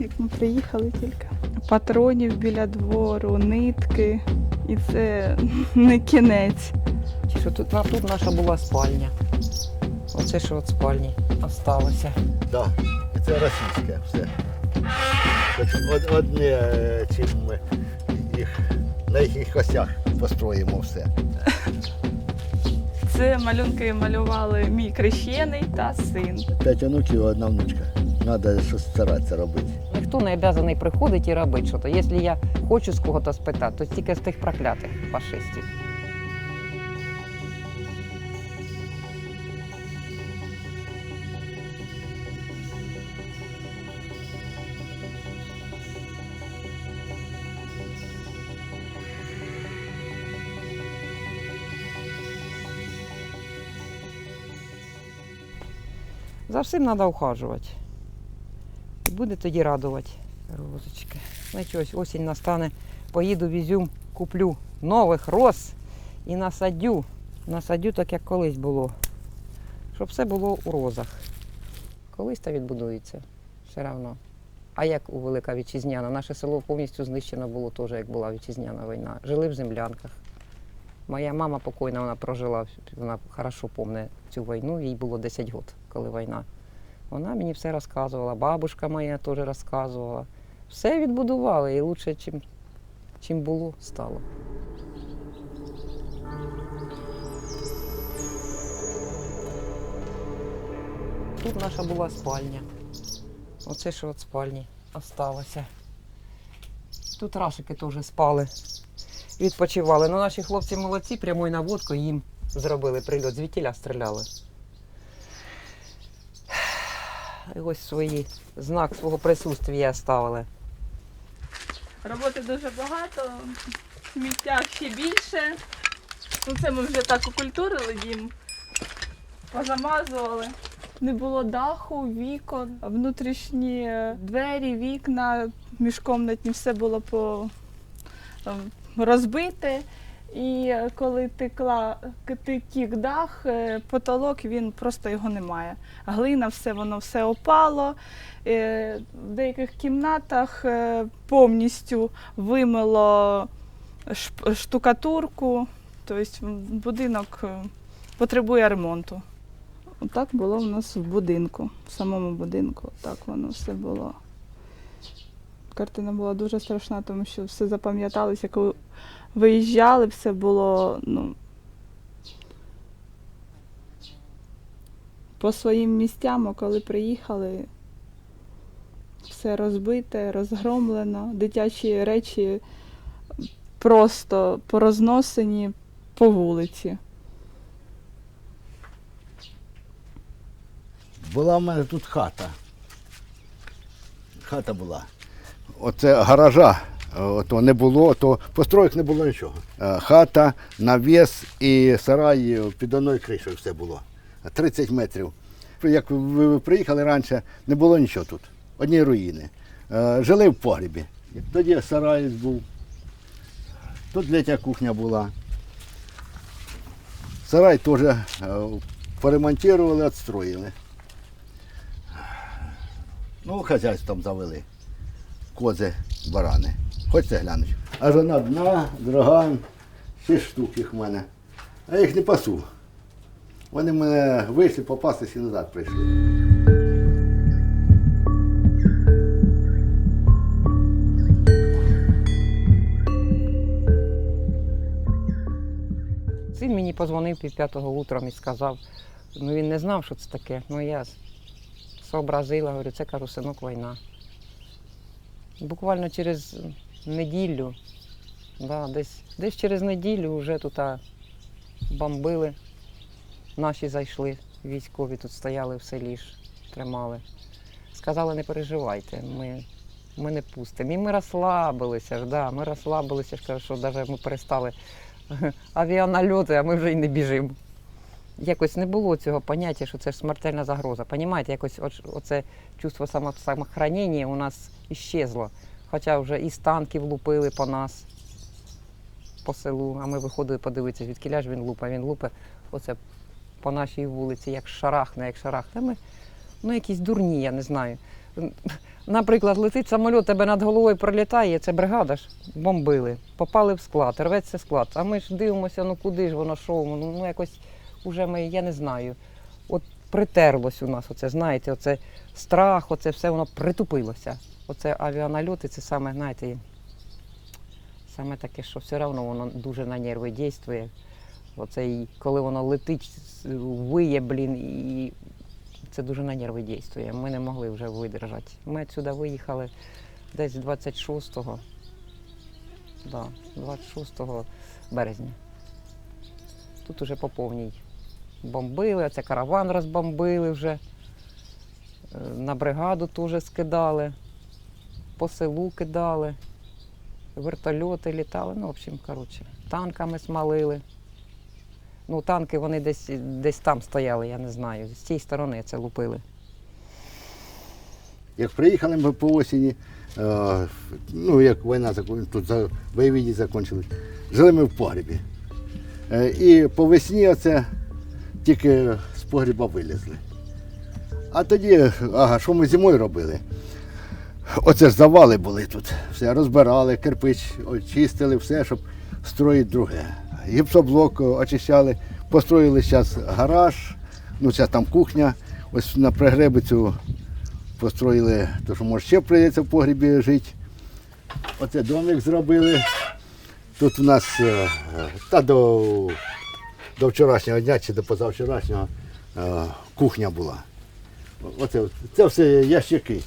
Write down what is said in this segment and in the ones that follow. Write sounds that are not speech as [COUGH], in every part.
як ми приїхали тільки. Патронів біля двору, нитки. І це не кінець. Що тут, на- тут наша була спальня. Оце що від спальні осталося. Да. І це російське все. Од- одне, е, чим ми їх на їхніх костях построїмо все. Це малюнки малювали мій крещений та син. П'ять онуків і одна внучка. Треба щось старатися робити. Ніхто не обов'язаний приходити і робити щось. Якщо я хочу з кого-то спитати, то тільки з тих проклятих фашистів. За всім треба ухажувати. Буде тоді радувати розочки. Знаєте, ось осінь настане, поїду в Ізюм, куплю нових роз і насадю. Насадю так, як колись було. Щоб все було у розах. Колись та відбудується все одно. А як у Велика Вітчизняна? Наше село повністю знищено було теж, як була вітчизняна війна. Жили в землянках. Моя мама покойна, вона прожила, вона хорошо пам'ятає цю війну, їй було 10 років, коли війна. Вона мені все розказувала, бабушка моя теж розказувала. Все відбудували і краще, чим, чим було, стало. Тут наша була спальня. Оце що від спальні осталося. Тут рашики теж спали, відпочивали. Ну, наші хлопці молодці, прямою наводкою їм зробили прильот, звідтіля стріляли. Ось свої знак свого присутствия ставили. Роботи дуже багато, сміття ще більше. Ну це ми вже так окультурили дім, позамазували. Не було даху, вікон, внутрішні е, двері, вікна, міжкомнатні, все було по е, розбите. І коли текла, тік дах, е, потолок, він просто його немає. Глина, все воно все опало. Е, В деяких кімнатах е, повністю вимило штукатурку, тобто будинок потребує ремонту. Отак було в нас в будинку, в самому будинку. Так воно все було. Картина була дуже страшна, тому що все запам'яталося, коли виїжджали, все було ну, по своїм місцям, а коли приїхали, все розбите, розгромлено, дитячі речі просто порозносені по вулиці. Була в мене тут хата. Хата була. Оце гаража. Ото не було, то построїк не було нічого. Е, Хата, навіс і сарай під одною кришею все було. 30 метрів. Як ви приїхали раніше, не було нічого тут. Одні руїни. Е, Жили в погрібі. Тоді сарай був. Тут літня кухня була. Сарай теж е, поремонтували, відстроїли. Ну, хазяйство там завели. Кози, барани. Хочете глянути? Аж вона одна, друга, шість штук їх в мене. А я їх не пасу. Вони мене вийшли попастися і назад прийшли. Син мені позвонив пів п'ятого утром і сказав, ну він не знав, що це таке. Ну я сообразила, говорю, це кажу, синок війна. Буквально через неділю, да, десь, десь через неділю вже тут бомбили. Наші зайшли, військові тут стояли в селі ж, тримали. Сказали, не переживайте, ми, ми не пустимо. І ми розслабилися да, ми розслабилися, що навіть ми перестали [LAUGHS] авіанальоти, а ми вже й не біжимо. Якось не було цього поняття, що це ж смертельна загроза. Понімаєте, якось оце чувство само- самохранення у нас іщезло. Хоча вже і з танків лупили по нас, по селу, а ми виходили подивитися, звідки ж він лупа, він лупе оце по нашій вулиці, як шарахне, як шарахне. Ми, ну, якісь дурні, я не знаю. Наприклад, летить самоліт, тебе над головою пролітає, це бригада ж бомбили, попали в склад, рветься склад. А ми ж дивимося, ну куди ж воно, що ну якось уже ми, я не знаю. От притерлось у нас, оце, знаєте, оце страх, оце все воно притупилося. Оце авіанальоти, це саме, знаєте, саме таке, що все одно воно дуже на нерви дійствує. Оце коли воно летить, виє, блін, і це дуже на нерви дійствує. Ми не могли вже видержати. Ми сюди виїхали десь 26-го. Да, 26 березня. Тут уже по повній бомбили, оце караван розбомбили вже. Е, На бригаду теж скидали, по селу кидали, вертольоти літали. Ну, в общем, коротше, танками смалили. Ну, танки вони десь, десь там стояли, я не знаю. З тієї сторони це лупили. Як приїхали ми по осені, е, ну як війна тут бойові дії закінчились, жили ми в погрібі. Е, І по весні оце тільки з погріба вилізли. А тоді, ага, що ми зимою робили? Оце ж завали були тут. Все розбирали, кирпич очистили, все, щоб строїти друге. Гіпсоблок очищали, построїли зараз гараж, ну зараз там кухня, ось на пригребицю построїли, то що може ще прийдеться в погрібі жити. Оце домик зробили. Тут у нас е, та до, до вчорашнього дня чи до позавчорашнього е, кухня була. Оце, це все ящики.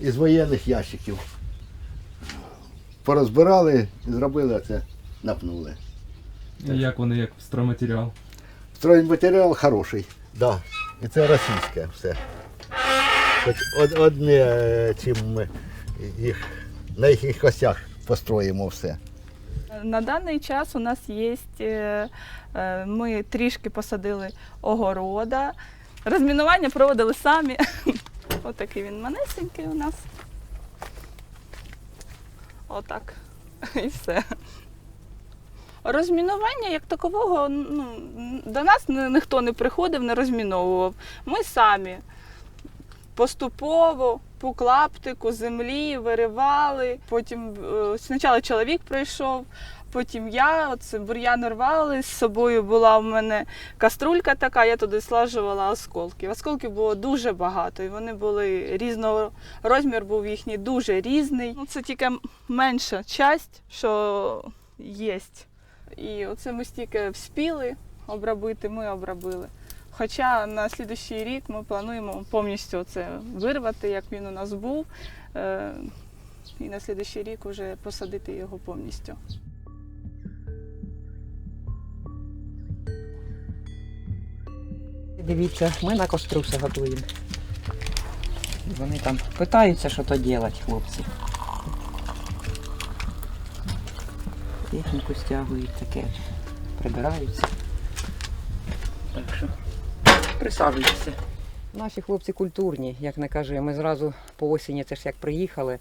Із воєнних ящиків. Порозбирали і зробили оце, напнули. І Як вони, як стройматеріал? Стройматеріал хороший, да. І це російське все. Хоч одне, е, чим ми їх на їхніх костях построїмо все. На даний час у нас є, е, е, ми трішки посадили огорода. Розмінування проводили самі. [LAUGHS] Отакий він манесенький у нас. Отак. [LAUGHS] І все. Розмінування як такового ну, до нас ніхто не приходив, не розміновував. Ми самі поступово по клаптику землі виривали. Потім е, спочатку чоловік прийшов, потім я. Оце бур'ян рвали. З собою була в мене каструлька така, я туди слажувала осколки. Осколків було дуже багато, і вони були різного розмір був їхній дуже різний. Ну, це тільки менша часть, що є. І оце ми стільки вспіли обробити, ми обробили. Хоча на слідущий рік ми плануємо повністю це вирвати, як він у нас був, е, і на слідущий рік вже посадити його повністю. Дивіться, ми на костру готуємо. Вони там питаються, що то робити, хлопці. Техніку стягують таке, прибираються. Так що присаджуйтеся. Наші хлопці культурні, як не кажу, ми зразу по осені, це ж як приїхали.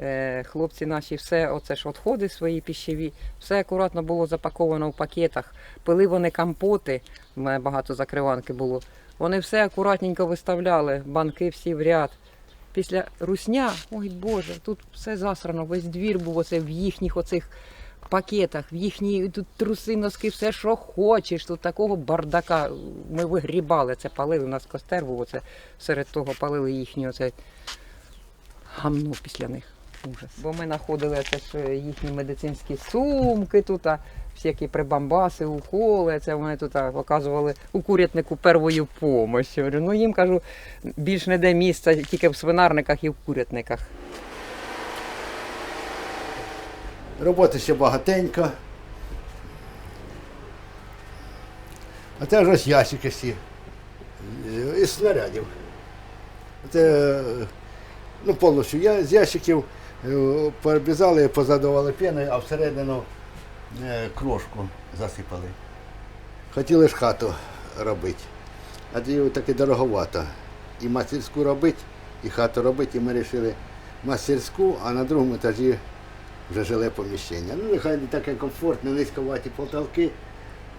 Е, Хлопці наші все, оце ж відходи свої піщеві, все акуратно було запаковано в пакетах. Пили вони компоти, у мене багато закриванки було. Вони все акуратненько виставляли, банки всі в ряд. Після русня, ой Боже, тут все засрано, весь двір був оце в їхніх оцих пакетах, в їхні тут труси, носки, все, що хочеш. Тут такого бардака. Ми вигрібали це, палили. У нас костер був, оце серед того палили їхні оце гамно після них. Ужас. Бо ми знаходили це ж е, їхні медицинські сумки тут, а всякі прибамбаси, уколи. Це вони тут а, показували у курятнику первою помощь. Ну їм кажу, більш не де місця, тільки в свинарниках і в курятниках. Роботи ще багатенько. А це ось ящики всі. е, Із снарядів. Це е, ну, повністю я з ящиків е, пообрізали, позадавали піною, а всередину е, крошку засипали. Хотіли ж хату робити. А тоді таки дороговато. І мастерську робити, і хату робити. І ми вирішили мастерську, а на другому етажі вже жиле поміщення. Ну, нехай не таке комфортне, низьковаті потолки.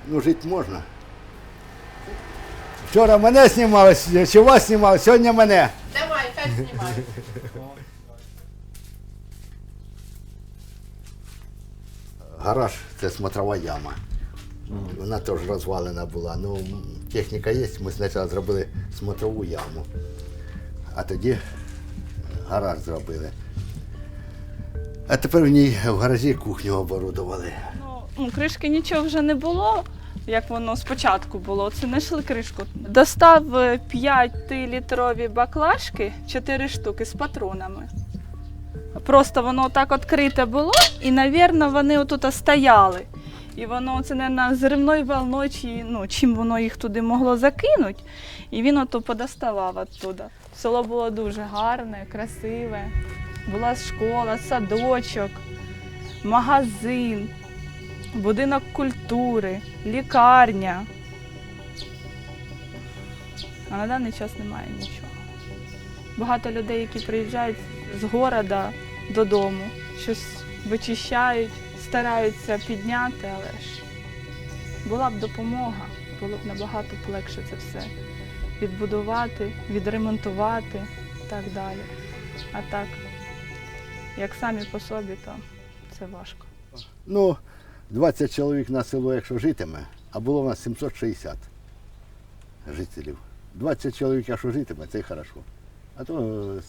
Ну, жити можна. Вчора мене знімали, чи вас знімали, сьогодні мене. Давай, хай знімай. [LAUGHS] Гараж це смотрова яма. Вона теж розвалена була. Ну, техніка є, ми спочатку зробили смотрову яму. А тоді гараж зробили. А тепер в ній в гаражі кухню оборудували. Ну, ну, кришки нічого вже не було, як воно спочатку було. Це знайшли кришку. Достав 5-літрові баклажки, 4 штуки з патронами. Просто воно так відкрите було, і, навірно, вони отут стояли. І воно це не зривною волною, чи ну, чим воно їх туди могло закинути. І він ото подоставав оттуда. Село було дуже гарне, красиве. Була школа, садочок, магазин, будинок культури, лікарня. А на даний час немає нічого. Багато людей, які приїжджають з города додому, щось вичищають, стараються підняти, але ж була б допомога, було б набагато легше це все відбудувати, відремонтувати і так далі. А так, як самі по собі, то це важко. Ну, 20 чоловік на село, якщо житиме, а було в нас 760 жителів. 20 чоловік, якщо житиме, це й хорошо. А то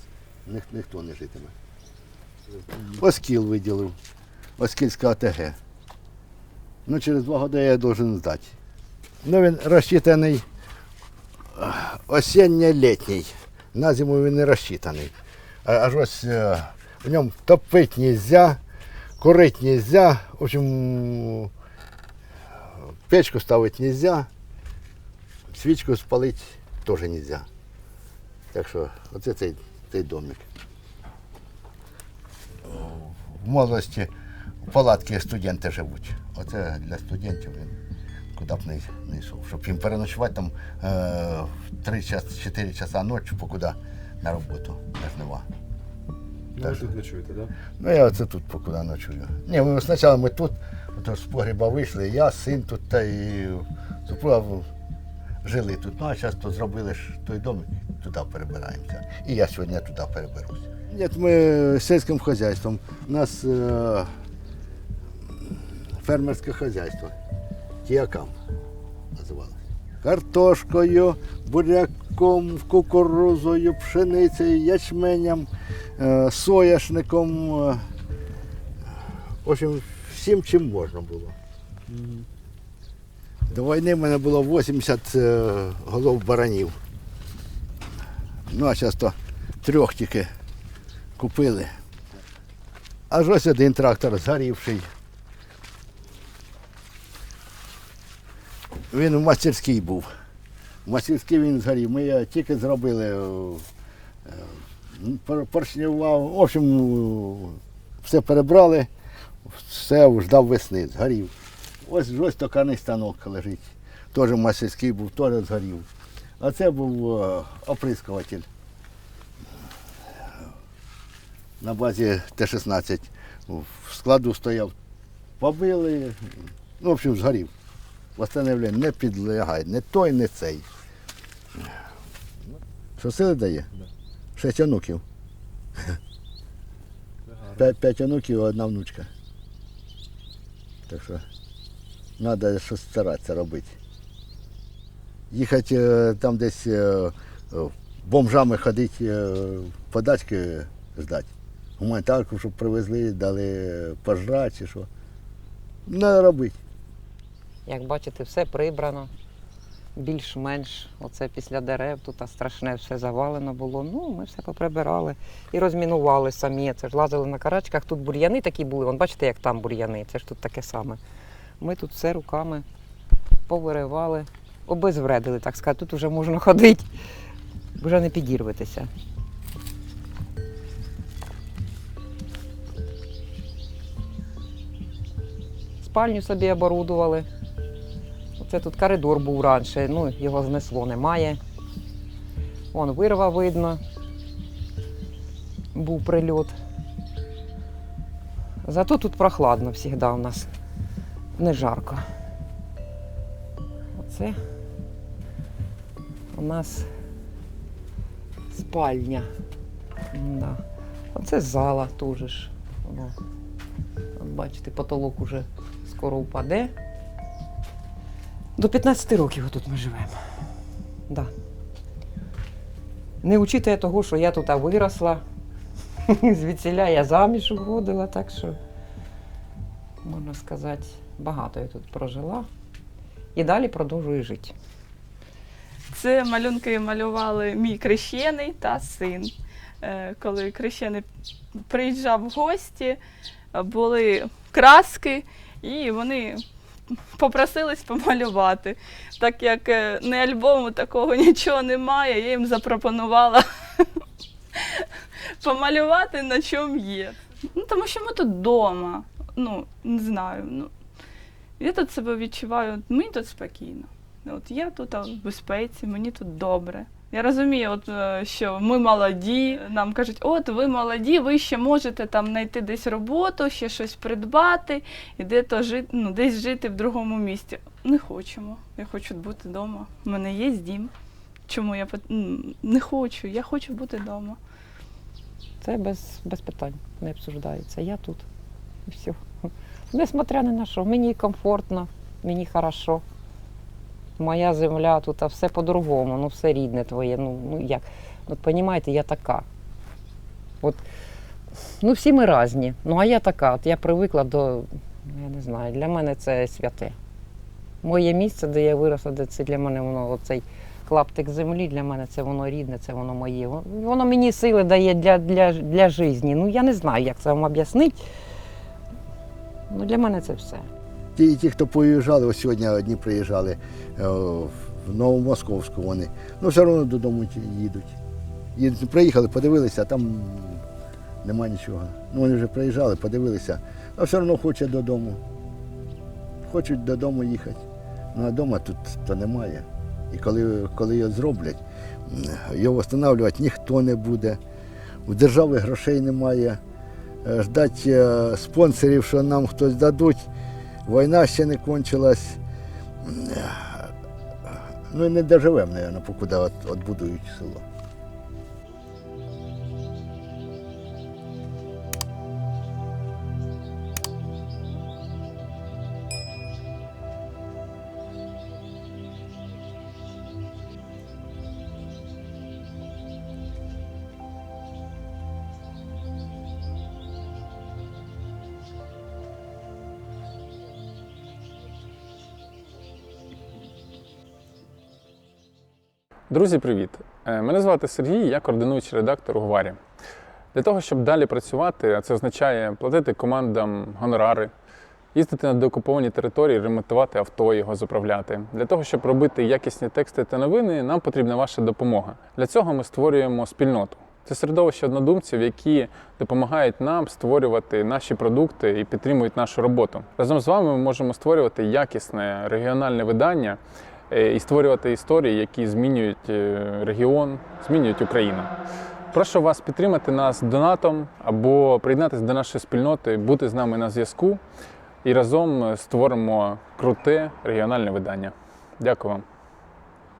ніх, ніхто не житиме. Оскіл виділив, Оскільська ОТГ. Ну, через два роки я должен здати. Ну, він розчитаний осінньо-літній. На зиму він не розчитаний. Аж ось е, в ньому топити нельзя, курить нельзя. В общем, печку ставить нельзя, свічку спалить теж нельзя. Так що оце цей, цей домик. В молодості в палатки студенти живуть. Оце для студентів він куди б не, не йшов. Щоб їм переночувати там е, в 3-4 часа ночі, покуди на роботу на жнива. Ну, ви тут ночуєте, так? Да? Ну, я оце тут покуди ночую. Ні, ми спочатку ми тут, ото з погріба вийшли, я, син тут та і супруга жили тут. Ну, а зараз то зробили ж той дом, туди перебираємося. І я сьогодні туди переберусь. Ні, ми сільським хазяйством. У нас е, фермерське хазяйство. Тіакам називалося. Картошкою, буряком, кукурузою, пшеницею, ячменем, е, сояшником. е, В общем, всім, чим можна було. До війни в мене було 80 е, голов баранів. Ну, а зараз то трьох тільки купили. Аж ось один трактор згорівший. Він в мастерській був. В мастерській він згорів. Ми його тільки зробили. е, е, пор- Поршнював. В общем, е, все перебрали, все ждав весни, згорів. Ось ось токарний станок лежить. Теж мастерський був, теж згорів. А це був е, оприскуватель. На базі Т-16 в складу стояв. Побили, ну, в общем, згорів. Восстановлення не підлягає, не той, не цей. Що сили дає? Шість онуків. П'ять, п'ять онуків і одна внучка. Так що треба щось старатися робити. Їхати е, там десь е, е, бомжами ходити, подачки ждати. Гуманітарку, щоб привезли, дали пожрати чи що. Треба робити. Як бачите, все прибрано. Більш-менш, оце після дерев, тут страшне все завалено було. Ну, ми все поприбирали і розмінували самі. Це ж лазили на карачках. Тут бур'яни такі були. Вон бачите, як там бур'яни, це ж тут таке саме. Ми тут все руками повиривали, обезвредили, так сказати. Тут вже можна ходити, вже не підірветеся. Спальню собі оборудували. Оце тут коридор був раніше, ну його знесло немає. Вон вирва видно. Був прильот. Зато тут прохладно завжди у нас. Не жарко. Оце у нас спальня. Да. Оце зала теж. ж. От бачите, потолок уже скоро впаде. До 15 років тут ми живемо. Да. Не учитує того, що я тут виросла. [LAUGHS] Звідсіля я заміж виходила, так що, можна сказати, багато я тут прожила. І далі продовжую жити. Це малюнки малювали мій крещений та син. Е, Коли крещений приїжджав в гості, е, були краски, і вони попросились помалювати. Так як не альбому такого [LAUGHS] нічого немає, я їм запропонувала [LAUGHS] помалювати на чому є. Ну, тому що ми тут вдома. Ну, не знаю. Ну, я тут себе відчуваю, мені тут спокійно. От я тут а, в безпеці, мені тут добре. Я розумію, от, е, що ми молоді, нам кажуть, от ви молоді, ви ще можете там знайти десь роботу, ще щось придбати і де-то жити, ну, десь жити в другому місті. Не хочемо. Я хочу бути вдома. У мене є дім. Чому я не хочу? Я хочу бути вдома. Це без, без питань не обсуждається. Я тут. І все. Несмотря ні на що, мені комфортно, мені хорошо. Моя земля тут, а все по-другому, ну все рідне твоє. Ну, ну як? От розумієте, я така. От, ну всі ми різні. Ну а я така. От я привикла до, я не знаю, для мене це святе. Моє місце, де я виросла, де це для мене воно оцей клаптик землі, для мене це воно рідне, це воно моє. Воно мені сили дає для, для, для житті. Ну я не знаю, як це вам об'яснити. Ну, для мене це все. Ті, ті, хто поїжджали, ось сьогодні одні приїжджали е, в Новомосковську вони, ну все одно додому їдуть. їдуть. Приїхали, подивилися, а там нема нічого. Ну вони вже приїжджали, подивилися, а все одно хочуть додому. Хочуть додому їхати. Ну а вдома тут то немає. І коли, коли його зроблять, його встановлювати ніхто не буде. У держави грошей немає. Е, Ждать е, спонсорів, що нам хтось дадуть. Війна ще не кончилась. Ну і не доживемо, мабуть, покуди от, отбудують село. Друзі, привіт! Е, Мене звати Сергій, я координуючий редактор у Гварі. Для того, щоб далі працювати, а це означає платити командам гонорари, їздити на деокуповані території, ремонтувати авто, його заправляти. Для того, щоб робити якісні тексти та новини, нам потрібна ваша допомога. Для цього ми створюємо спільноту. Це середовище однодумців, які допомагають нам створювати наші продукти і підтримують нашу роботу. Разом з вами ми можемо створювати якісне регіональне видання і створювати історії, які змінюють е, регіон, змінюють Україну. Прошу вас підтримати нас донатом або приєднатися до нашої спільноти, бути з нами на зв'язку і разом створимо круте регіональне видання. Дякую вам.